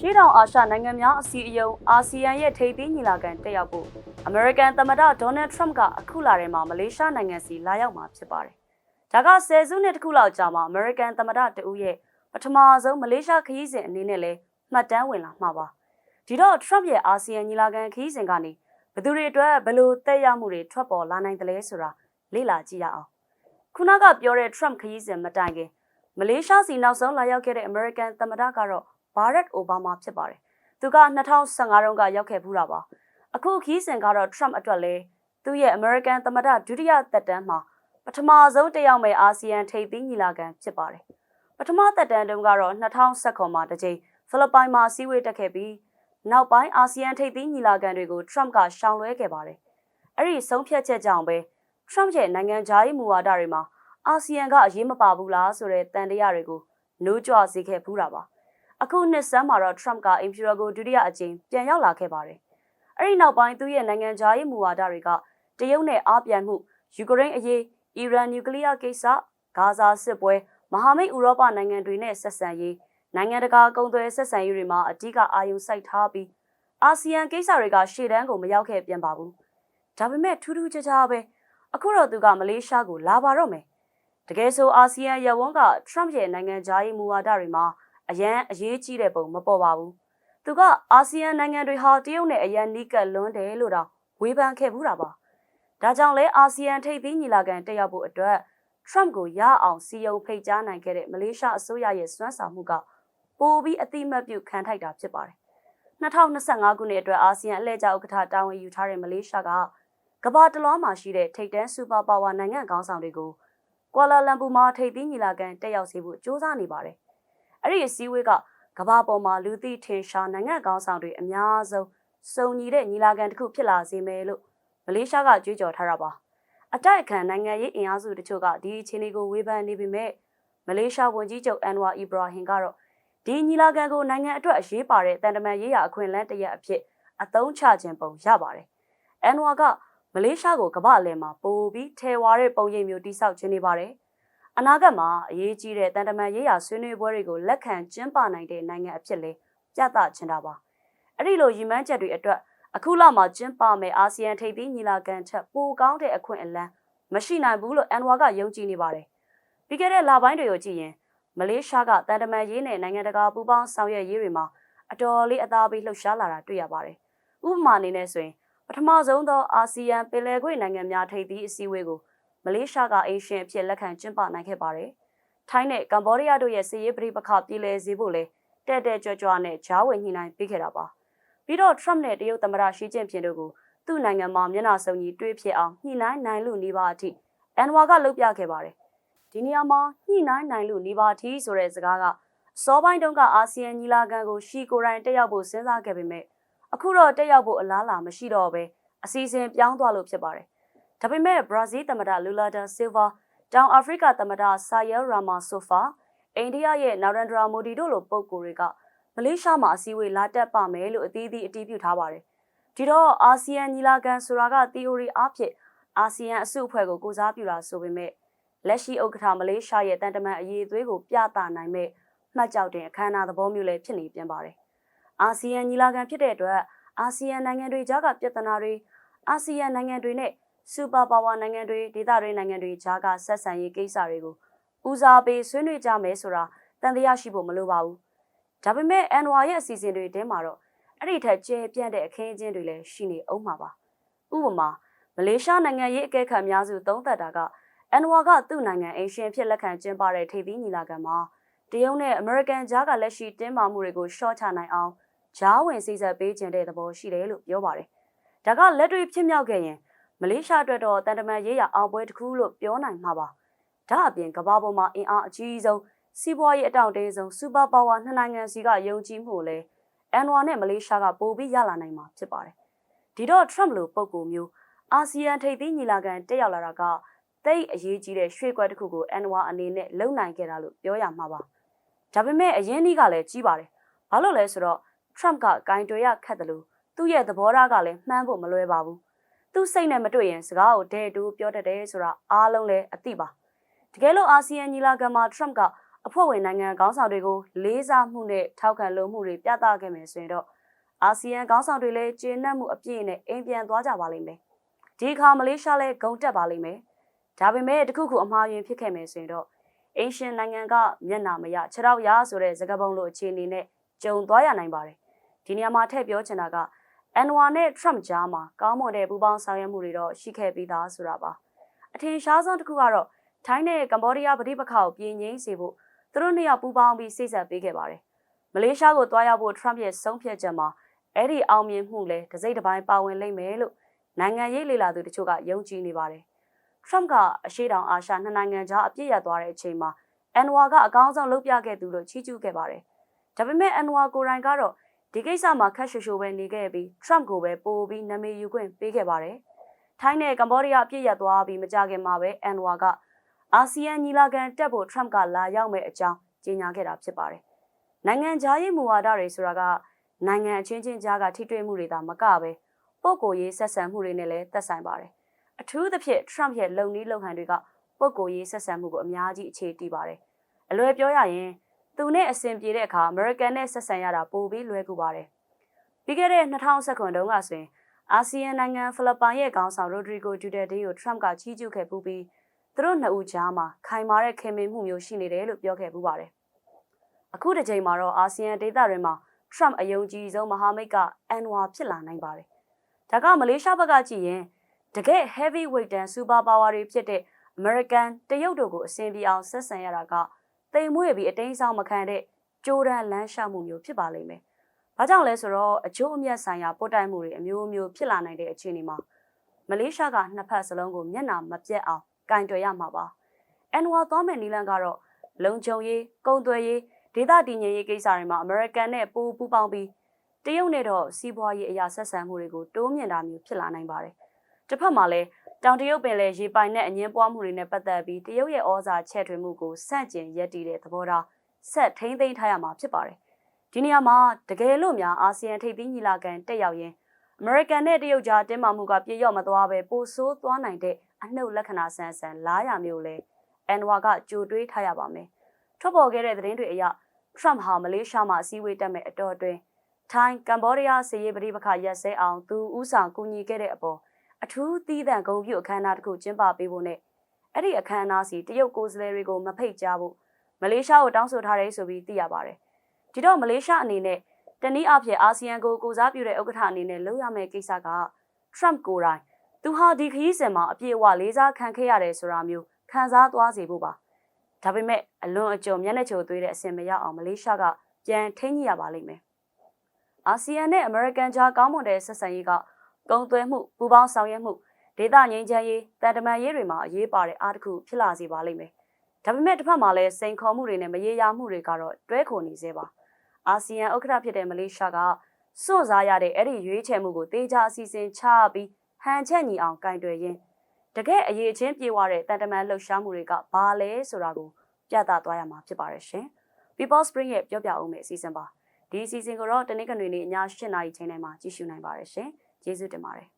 ရှေ့တောင်အာရှနိုင်ငံများအစည်းအရုံးအာဆီယံရဲ့ထိပ်သီးညီလာခံတက်ရောက်ဖို့အမေရိကန်သမ္မတဒေါ်နယ်ထရမ့်ကအခုလာထဲမှာမလေးရှားနိုင်ငံစီလာရောက်မှာဖြစ်ပါတယ်။ဒါကဆယ်စုနှစ်တစ်ခုလောက်ကြာမှအမေရိကန်သမ္မတတဦးရဲ့ပထမဆုံးမလေးရှားခရီးစဉ်အနေနဲ့လဲမှတ်တမ်းဝင်လာမှာပါ။ဒီတော့ထရမ့်ရဲ့အာဆီယံညီလာခံခရီးစဉ်ကနေဘယ်သူတွေအတွက်ဘယ်လိုတက်ရောက်မှုတွေထွက်ပေါ်လာနိုင်တယ်လဲဆိုတာလေ့လာကြည့်ရအောင်။ခုနကပြောတဲ့ထရမ့်ခရီးစဉ်မတိုင်ခင်မလေးရှားစီနောက်ဆုံးလာရောက်ခဲ့တဲ့အမေရိကန်သမ္မတကတော့ ဘာရက်အိုဘားမားဖြစ်ပါတယ်။သူက2015တုန်းကရောက်ခဲ့ဘူးတာပါ။အခုခီးစဉ်ကတော့ Trump အတွက်လဲသူ့ရဲ့ American သမ္မတဒုတိယသက်တမ်းမှာပထမဆုံးတက်ရောက်မဲ့အာဆီယံထိပ်သီးညီလာခံဖြစ်ပါတယ်။ပထမသက်တမ်းတုန်းကတော့2019မှာတစ်ကြိမ်ဖိလစ်ပိုင်မှာစီးဝေးတက်ခဲ့ပြီးနောက်ပိုင်းအာဆီယံထိပ်သီးညီလာခံတွေကို Trump ကရှောင်လွှဲခဲ့ပါတယ်။အဲ့ဒီဆုံးဖြတ်ချက်ကြောင့်ပဲ Trump ရဲ့နိုင်ငံခြားရေးမူဝါဒတွေမှာအာဆီယံကအရေးမပါဘူးလားဆိုတဲ့တန်တရားတွေကိုနှိုးကြွစေခဲ့ဘူးတာပါ။ အခုနှစ်ဆန်းမှာတော့ Trump က Imperial ကိုဒုတိယအကြိမ်ပြန်ရောက်လာခဲ့ပါတယ်။အဲ့ဒီနောက်ပိုင်းသူ့ရဲ့နိုင်ငံခြားရေးမူဝါဒတွေကတရုတ်နဲ့အားပြန်မှုယူကရိန်းအရေးအီရန်နျူကလ িয়ার ကိစ္စဂါဇာစစ်ပွဲမဟာမိတ်ဥရောပနိုင်ငံတွေနဲ့ဆက်ဆံရေးနိုင်ငံတကာကုန်သွယ်ဆက်ဆံရေးတွေမှာအဓိကအာရုံစိုက်ထားပြီးအာဆီယံကိစ္စတွေကရှေ့တန်းကိုမရောက်ခဲ့ပြန်ပါဘူး။ဒါပေမဲ့ထူးထူးခြားခြားပဲအခုတော့သူကမလေးရှားကိုလာပါတော့မယ်။တကယ်ဆိုအာဆီယံရဝန်းက Trump ရဲ့နိုင်ငံခြားရေးမူဝါဒတွေမှာ အရန်အရေးကြီးတဲ့ပုံမပေါ်ပါဘူး။သူကအာဆီယံနိုင်ငံတွေဟာတရုတ်နဲ့အရန်နီးကပ်လွန်းတယ်လို့တော့ဝေဖန်ခဲ့ဘူးတာပါ။ဒါကြောင့်လဲအာဆီယံထိပ်သီးညီလာခံတက်ရောက်ဖို့အတွက် Trump ကိုရအောင်စီယုံဖိတ်ကြားနိုင်ခဲ့တဲ့မလေးရှားအစိုးရရဲ့စွမ်းဆောင်မှုကပိုပြီးအတိမတ်ပြုခံထိုက်တာဖြစ်ပါတယ်။2025ခုနှစ်အတွက်အာဆီယံအလှည့်ကျဥက္ကဋ္ဌတာဝန်ယူထားတဲ့မလေးရှားကကမ္ဘာတလွှားမှာရှိတဲ့ထိပ်တန်းစူပါပါဝါနိုင်ငံခေါင်းဆောင်တွေကိုကွာလာလမ်ပူမှာထိပ်သီးညီလာခံတက်ရောက်စေဖို့စ조사နေပါတယ်။ အဲ့ဒီအစည်းအဝေးကကမ္ဘာပေါ်မှာလူသိထင်ရှားနိုင်ငံကောင်းဆောင်တွေအများဆုံးစုံညီတဲ့ညီလာခံတစ်ခုဖြစ်လာစေမယ်လို့မလေးရှားကကြွေးကြော်ထားတာပါအတိုက်အခံနိုင်ငံရေးအင်အားစုတချို့ကဒီအခြေအနေကိုဝေဖန်နေပေမဲ့မလေးရှားဝန်ကြီးချုပ်အန်ဝါအီဘရာဟင်ကတော့ဒီညီလာခံကိုနိုင်ငံအတွက်အရေးပါတဲ့တန်တမန်ရေးရာအခွင့်အလမ်းတစ်ရပ်အဖြစ်အသုံးချခြင်းပုံရပါတယ်။အန်ဝါကမလေးရှားကိုကမ္ဘာအလယ်မှာပိုပြီးထဲဝါတဲ့ပုံရိပ်မျိုးတိစောက်ခြင်းနေပါတယ်။ အနာဂတ်မှာအရေးကြီးတဲ့တန်တမန်ရေးရာဆွေးနွေးပွဲတွေကိုလက်ခံကျင်းပနိုင်တဲ့နိုင်ငံအဖြစ်လဲပြသချင်တာပါအဲ့ဒီလိုရည်မှန်းချက်တွေအတွက်အခုလမှာကျင်းပမယ်အာဆီယံထိပ်သီးညီလာခံချက်ပိုကောင်းတဲ့အခွင့်အလမ်းမရှိနိုင်ဘူးလို့အန်ဝါကယုံကြည်နေပါတယ်ပြီးခဲ့တဲ့လပိုင်းတွေကိုကြည့်ရင်မလေးရှားကတန်တမန်ရေးနဲ့နိုင်ငံတကာပူးပေါင်းဆောင်ရွက်ရေးတွေမှာအတော်လေးအသားပေးလှုပ်ရှားလာတာတွေ့ရပါတယ်ဥပမာအနေနဲ့ဆိုရင်ပထမဆုံးသောအာဆီယံပင်လယ်ကွေ့နိုင်ငံများထိပ်သီးအစည်းအဝေးကို မလေးရှားကအေရှင်အဖြစ်လက်ခံကျင်းပနိုင်ခဲ့ပါတယ်။ထိုင်းနဲ့ကမ္ဘောဒီးယားတို့ရဲ့စစ်ရေးပဋိပက္ခပြည်လည်စေဖို့လဲတဲ့တဲ့ကြွကြွနဲ့ဂျားဝင်ညှိနှိုင်းပေးခဲ့တာပါ။ပြီးတော့ Trump နဲ့တရုတ်သမ္မတရှီကျင့်ဖျင်တို့ကိုသူ့နိုင်ငံမှာမျက်နှာစုံကြီးတွေးဖြစ်အောင်ညှိနှိုင်းနိုင်လို့နေပါအထိအန်ဝါကလုပ်ပြခဲ့ပါတယ်။ဒီနေရာမှာညှိနှိုင်းနိုင်လို့နေပါအထိဆိုတဲ့စကားကစောပိုင်းတုန်းကအာဆီယံညီလာခံကိုရှီကိုရိုင်းတက်ရောက်ဖို့စဉ်းစားခဲ့ပေမဲ့အခုတော့တက်ရောက်ဖို့အလားအလာမရှိတော့ဘဲအစီအစဉ်ပြောင်းသွားလို့ဖြစ်ပါတယ် ဒါပေမဲ့ဘရာဇီးသမ္မတလူလာဒါဆီလ်ဗာတောင်အာဖရိကသမ္မတဆာယဲရာမာဆိုဖာအိန္ဒိယရဲ့နာရန်ဒရာမိုဒီတို့လိုပုဂ္ဂိုလ်တွေကမလေးရှားမှာအစည်းအဝေးလာတက်ပါမယ်လို့အသီးသီးအတည်ပြုထားပါတယ်။ဒီတော့အာဆီယံညီလာခံဆိုတာက theory အဖြစ်အာဆီယံအစုအဖွဲ့ကိုကိုစားပြုတာဆိုပေမဲ့လက်ရှိဥက္ကဋ္ဌမလေးရှားရဲ့တန်တမန်အရေးအသွေးကိုပြသနိုင်မဲ့မှတ်ကြောက်တဲ့အခမ်းအနားသဘောမျိုးလည်းဖြစ်နေပြန်ပါတယ်။အာဆီယံညီလာခံဖြစ်တဲ့အတွက်အာဆီယံနိုင်ငံတွေကြားကပြဿနာတွေအာဆီယံနိုင်ငံတွေနဲ့ စူပါပါဝါနိုင်ငံတွေဒေသတွေနိုင်ငံတွေကြားကဆက်ဆံရေးကိစ္စတွေကိုဦးစားပေးဆွေးနွေးကြမယ်ဆိုတာတန်တရားရှိဖို့မလိုပါဘူး။ဒါပေမဲ့ NY ရဲ့အစီအစဉ်တွေတဲမှာတော့အဲ့ဒီထက်ကျဲပြန့်တဲ့အခင်းအကျင်းတွေလည်းရှိနေအောင်မှာပါ။ဥပမာမလေးရှားနိုင်ငံရေးအကဲခတ်များစုသုံးသပ်တာက NY ကသူ့နိုင်ငံအရှင်ဖြစ်လက်ခံကျင်းပတဲ့ထိပ်သီးညီလာခံမှာတရုတ်နဲ့အမေရိကန်ကြားကလက်ရှိတင်းမာမှုတွေကိုရှော့ချနိုင်အောင်ဂျားဝင်စိစက်ပေးခြင်းတဲ့သဘောရှိတယ်လို့ပြောပါတယ်။ဒါကလက်တွေ့ဖြစ်မြောက်ခဲ့ရင် မလေးရှားအတွက်တော့တန်တမန်ရေးရအောင်ပွဲတစ်ခုလို့ပြောနိုင်မှာပါ။ဒါအပြင်ကမ္ဘာပေါ်မှာအင်အားအကြီးဆုံးစီးပွားရေးအတောင့်တင်းဆုံးစူပါပါဝါနှစ်နိုင်ငံစီကယုံကြည်မှုလဲအန်ဝါနဲ့မလေးရှားကပိုပြီးရလာနိုင်မှာဖြစ်ပါတယ်။ဒီတော့ Trump လိုပုံကူမျိုးအာဆီယံထိပ်သီးညီလာခံတက်ရောက်လာတာကတိတ်အရေးကြီးတဲ့ရွှေကွက်တစ်ခုကိုအန်ဝါအနေနဲ့လုံနိုင်ခဲ့တာလို့ပြောရမှာပါ။ဒါပေမဲ့အရင်ကြီးကလည်းကြီးပါတယ်။ဘာလို့လဲဆိုတော့ Trump ကဂိုင်တွေရခတ်တယ်လို့သူ့ရဲ့သဘောထားကလည်းမှန်းဖို့မလွယ်ပါဘူး သူ့စိတ်နဲ့မတွေ့ရင်စကားကိုဒဲတူပြောတတ်တယ်ဆိုတာအားလုံးလည်းအသိပါတကယ်လို့အာဆီယံညီလာခံမှာ Trump ကအဖွဲ့ဝင်နိုင်ငံခေါင်းဆောင်တွေကိုလေးစားမှုနဲ့ထောက်ခံလိုမှုတွေပြသခဲ့မယ်ဆိုရင်တော့အာဆီယံခေါင်းဆောင်တွေလည်းကျေနပ်မှုအပြည့်နဲ့အိမ်ပြန်သွားကြပါလိမ့်မယ်။ဒီအခါမလေးရှားလည်းဂုံတက်ပါလိမ့်မယ်။ဒါပေမဲ့တခုခုအမှားယွင်းဖြစ်ခဲ့မယ်ဆိုရင်တော့အင်ရှင်နိုင်ငံကမျက်နာမရခြေတော့ရဆိုတဲ့စကားပုံလိုအခြေအနေနဲ့ကြုံသွားရနိုင်ပါတယ်။ဒီနေရာမှာထည့်ပြောချင်တာက အန်ဝါနဲ့ Trump ကြားမှာကောင်းမွန်တဲ့ပူးပေါင်းဆောင်ရွက်မှုတွေတော့ရှိခဲ့ပြီးသားဆိုတာပါ။အထင်ရှားဆုံးတစ်ခုကတော့ထိုင်းနဲ့ကမ္ဘောဒီးယားပဋိပက္ခကိုပြည်ငြိမ်းစေဖို့သူတို့နှစ်ယောက်ပူးပေါင်းပြီးစိတ်ဆက်ပေးခဲ့ပါတယ်။မလေးရှားကိုတွားရောက်ဖို့ Trump ရဲ့ဆုံးဖြတ်ချက်မှာအဲ့ဒီအောင်မြင်မှုလဲတစ်စိတ်တစ်ပိုင်းပါဝင်လိမ့်မယ်လို့နိုင်ငံရေးလေလာသူတချို့ကယုံကြည်နေပါတယ်။ Trump ကအရှေ့တောင်အာရှနှစ်နိုင်ငံကြားအပြစ်ရသွားတဲ့အချိန်မှာအန်ဝါကအကောင်းဆုံးလုပ်ပြခဲ့သူလို့ချီးကျူးခဲ့ပါတယ်။ဒါပေမဲ့အန်ဝါကိုယ်တိုင်ကတော့ ဒီကိစ္စမှာခက်ရှူရှူပဲနေခဲ့ပြီး Trump ကိုပဲပိုပြီးနာမည်ယူခွင့်ပေးခဲ့ပါတယ်။ထိုင်းနဲ့ကမ္ဘောဒီးယားအပြစ်ရသွားပြီးမကြခင်မှာပဲအန်ဝါကအာဆီယံညီလာခံတက်ဖို့ Trump ကလာရောက်မဲ့အကြောင်းကြေညာခဲ့တာဖြစ်ပါတယ်။နိုင်ငံခြားရေးမူဝါဒတွေဆိုတာကနိုင်ငံအချင်းချင်းကြားကထိတွေ့မှုတွေသာမကပဲပုံကိုရေးဆက်ဆံမှုတွေနဲ့လည်းသက်ဆိုင်ပါတယ်။အထူးသဖြင့် Trump ရဲ့လုံနည်းလုံဟန်တွေကပုံကိုရေးဆက်ဆံမှုကိုအများကြီးအခြေတည်ပါတယ်။အလွယ်ပြောရရင် သူနဲ့အဆင်ပြေတဲ့အခါ American နဲ့ဆက်ဆံရတာပိုပြီးလွယ်ကူပါတယ်။ပြီးခဲ့တဲ့2019ခုတုန်းကဆိုရင်အာဆီယံနိုင်ငံဖိလစ်ပိုင်ရဲ့ခေါင်းဆောင်ရိုဒရီဂိုဂျူဒက်ဒေးကို Trump ကချီးကျူးခဲ့ပူပြီးသူတို့နှစ်ဦးကြားမှာခိုင်မာတဲ့ခင်မင်မှုမျိုးရှိနေတယ်လို့ပြောခဲ့ပူပါတယ်။အခုတစ်ချိန်မှာတော့အာဆီယံဒေသတွေမှာ Trump အယုံကြည်ဆုံးမဟာမိတ်ကအန်ဝါဖြစ်လာနိုင်ပါတယ်။ဒါကမလေးရှားဘက်ကကြည့်ရင်တကယ် heavyweight တန် super power တွေဖြစ်တဲ့ American တရုတ်တို့ကိုအဆင်ပြေအောင်ဆက်ဆံရတာက တိမ်မွေ့ပြီးအတင်းဆောင်မခံတဲ့ကြိုးတန်းလမ်းရှောက်မှုမျိုးဖြစ်ပါလိမ့်မယ်။ဘာကြောင့်လဲဆိုတော့အကျိုးအမြတ်ဆိုင်ရာပို့တိုင်မှုတွေအမျိုးမျိုးဖြစ်လာနိုင်တဲ့အခြေအနေမှာမလေးရှားကနှစ်ဖက်စလုံးကိုမျက်နှာမပြတ်အောင်ကင်တွယ်ရမှာပါ။ NWA သွားမဲ့နီလန်ကတော့လုံခြုံရေး၊ကုန်သွယ်ရေးဒေသတည်ငြိမ်ရေးကိစ္စတွေမှာ American နဲ့ပူးပူးပေါင်းပြီးတရုတ်နဲ့တော့စီးပွားရေးအရာဆက်ဆံမှုတွေကိုတိုးမြင့်တာမျိုးဖြစ်လာနိုင်ပါတယ်။ တစ်ဖက်မှာလည်းတောင်တရုတ်ပင်လယ်ရေပိုင်နဲ့အငင်းပွားမှုတွေနဲ့ပတ်သက်ပြီးတရုတ်ရဲ့ဩဇာချဲ့ထွင်မှုကိုစန့်ကျင်ရက်တည်တဲ့သဘောထားဆက်ထိမ့်သိမ်းထားရမှာဖြစ်ပါတယ်။ဒီနေရာမှာတကယ်လို့များအာဆီယံထိပ်သီးညီလာခံတက်ရောက်ရင်အမေရိကန်နဲ့တရုတ်ကြားတင်းမာမှုကပြေရော့မသွားပဲပိုဆိုးသွားနိုင်တဲ့အနှုတ်လက္ခဏာဆန်းဆန်းလားရမျိုးလဲအန်ဝါကကြိုတွေးထားရပါမယ်။ထွက်ပေါ်ခဲ့တဲ့သတင်းတွေအရထရမ့်ဟာမလေးရှားမှာအစည်းအဝေးတက်မဲ့အတော်အတွင်းထိုင်းကမ္ဘောဒီးယားစစ်ရေးပဋိပက္ခရပ်စဲအောင်သူဥဆောင်ကူညီခဲ့တဲ့အပေါ် အထူးသီးသန့်ဂုဏ်ပြုအခမ်းအနားတစ်ခုကျင်းပပေးဖို့နဲ့အဲ့ဒီအခမ်းအနားစီတရုတ်ကိုယ်စားလှယ်တွေကိုမဖိတ်ကြားဖို့မလေးရှားကိုတောင်းဆိုထားတယ်ဆိုပြီးသိရပါတယ်။ဒီတော့မလေးရှားအနေနဲ့တနည်းအားဖြင့်အာဆီယံကိုကိုစားပြုတဲ့ဥက္ကဋ္ဌအနေနဲ့လုပ်ရမယ့်ကိစ္စက Trump ကိုယ်တိုင်သူဟာဒီခရီးစဉ်မှာအပြည့်အဝလေးစားခံခဲ့ရတယ်ဆိုတာမျိုးခံစားသွားစေဖို့ပါ။ဒါပေမဲ့အလွန်အကျွံမျက်နှာချိုသွေးတဲ့အဆင်မရအောင်မလေးရှားကပြန်ထိန်းညှိရပါလိမ့်မယ်။အာဆီယံနဲ့အမေရိကန်ကြားကောင်းမွန်တဲ့ဆက်ဆံရေးက ကုန်သွယ်မှုပူးပေါင်းဆောင်ရွက်မှုဒေသငြိမ်းချမ်းရေးတန်တမာရေးတွေမှာအရေးပါတဲ့အားတစ်ခုဖြစ်လာစေပါလိမ့်မယ်။ဒါပေမဲ့တစ်ဖက်မှာလည်းစိန်ခေါ်မှုတွေနဲ့မရေရာမှုတွေကတော့တွဲခိုနေသေးပါ။အာဆီယံဥက္ကဋ္ဌဖြစ်တဲ့မလေးရှားကစွန့်စားရတဲ့အဲ့ဒီရွေးချယ်မှုကိုတေချာအစီအစဉ်ချပြီးဟန်ချက်ညီအောင်ကင်တွယ်ရင်းတကယ်အရေးချင်းပြေဝတဲ့တန်တမန်လှုပ်ရှားမှုတွေကဘာလဲဆိုတာကိုပြသသွားရမှာဖြစ်ပါတယ်ရှင်။ People Spring ရဲ့ပြောပြအောင်မယ့်အစီအစဉ်ပါ။ဒီအစီအစဉ်ကိုတော့တနင်္ဂနွေနေ့ည7:00နာရီချိန်တိုင်းမှာကြည့်ရှုနိုင်ပါတယ်ရှင်။ ကျေးဇူးတင်ပါတယ်